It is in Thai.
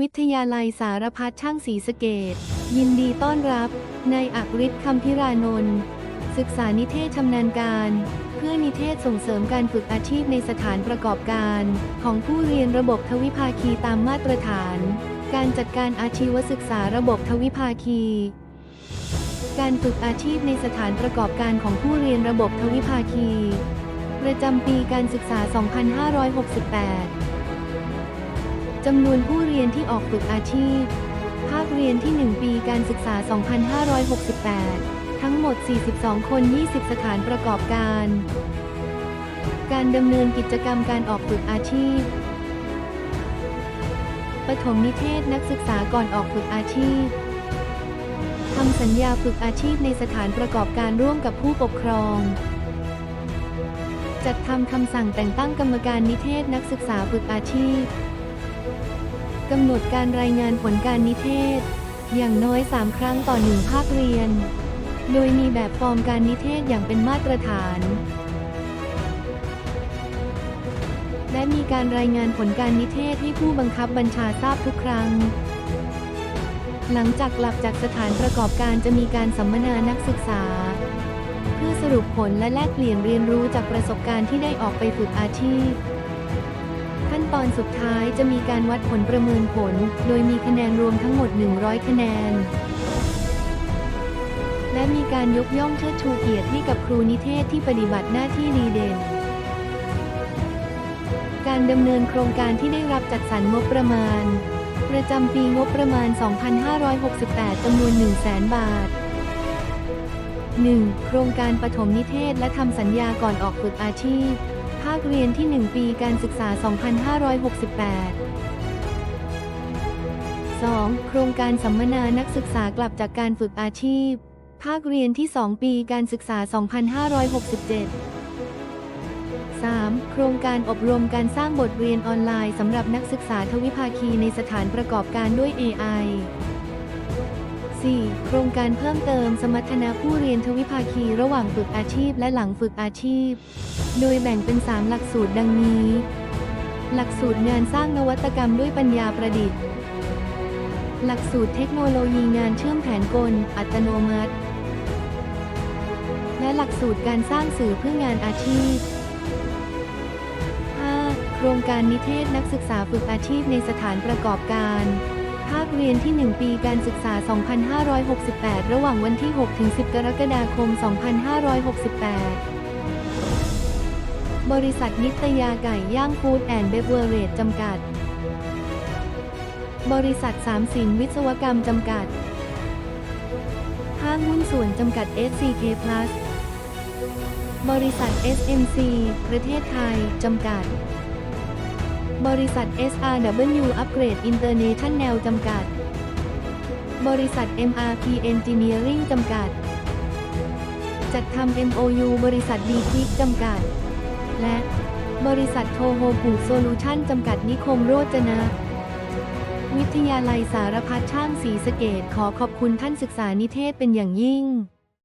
วิทยาลัยสารพัดช่างศรีสเกดยินดีต้อนรับนายอักฤทธิ์คำพิรานนท์ศึกษานิเทศชำนาญการ เพื่อนิเทศส่งเสริมการฝึกอาชีพในสถานประกอบการ ของผู้เรียนระบบทวิภาคีตามมาตรฐาน การจัดการอาชีวศึกษาระบบทวิภาคี การฝึกอาชีพในสถานประกอบการของผู้เรียนระบบทวิภาคี ประจำปีการศึกษา 2568 จำนวนผู้เรียนที่ออกฝึกอาชีพ ภาคเรียนที่ 1 ปีการศึกษา 2568 ทั้งหมด 42 คน 20 สถานประกอบการ การดำเนินกิจกรรมการออกฝึกอาชีพ ปฐมนิเทศนักศึกษาก่อนออกฝึกอาชีพทำสัญญาฝึกอาชีพในสถานประกอบการร่วมกับผู้ปกครอง จัดทำคำสั่งแต่งตั้งกรรมการนิเทศนักศึกษาฝึกอาชีพ กำหนดการรายงานผลการนิเทศ อย่างน้อย 3 ครั้งต่อหนึ่งภาคเรียน โดยมีแบบฟอร์มการนิเทศอย่างเป็นมาตรฐาน และมีการรายงานผลการนิเทศให้ผู้บังคับบัญชาทราบทุกครั้ง หลังจากกลับจากสถานประกอบการจะมีการสัมมนานักศึกษา เพื่อสรุปผลและแลกเปลี่ยนเรียนรู้จากประสบการณ์ที่ได้ออกไปฝึกอาชีพ ตอนสุดท้ายจะมีการวัดผลประเมินผล โดยมีคะแนนรวมทั้งหมด 100 คะแนน และมีการยกย่องเชิดชูเกียรติให้กับครูนิเทศที่ปฏิบัติหน้าที่ดีเด่น การดำเนินโครงการที่ได้รับจัดสรรงบประมาณ ประจำปีงบประมาณ 2568จำนวน 100,000 บาท 1. โครงการปฐมนิเทศและทำสัญญาก่อนออกฝึกอาชีพ ภาคเรียนที่ 1 ปีการศึกษา 2568 2. โครงการสัมมนานักศึกษากลับจากการฝึกอาชีพ ภาคเรียนที่ 2 ปีการศึกษา 2567 3. โครงการอบรมการสร้างบทเรียนออนไลน์สำหรับนักศึกษาทวิภาคีในสถานประกอบการด้วย AI 4. โครงการเพิ่มเติมสมรรถนะผู้เรียนทวิภาคีระหว่างฝึกอาชีพและหลังฝึกอาชีพ โดยแบ่งเป็น 3 หลักสูตรดังนี้ หลักสูตรงานสร้างนวัตกรรมด้วยปัญญาประดิษฐ์ หลักสูตรเทคโนโลยีงานเชื่อมแผนกล อัตโนมัติ และหลักสูตรการสร้างสื่อเพื่องานอาชีพ 5. โครงการนิเทศนักศึกษาฝึกอาชีพในสถานประกอบการ ภาคเรียนที่ 1 ปีการศึกษา 2568 ระหว่างวันที่6-10 กรกฎาคม 2568 บริษัทนิตยาไก่ย่างฟู้ดแอนด์เบเวอร์เรจจำกัด บริษัทสามสินวิศวกรรมจำกัด ห้างหุ้นส่วนจำกัด SCK Plus บริษัท SMC ประเทศไทย จำกัด บริษัท SRW Upgrade International จำกัด บริษัท MRP Engineering จำกัด จัดทำ MOU บริษัทดีคิกจำกัด และ บริษัทโทโฮผูโซลูชันจำกัดนิคมโรจนะ วิทยาลัยสารพัดช่างศรีสเกดขอขอบคุณท่านศึกษานิเทศเป็นอย่างยิ่ง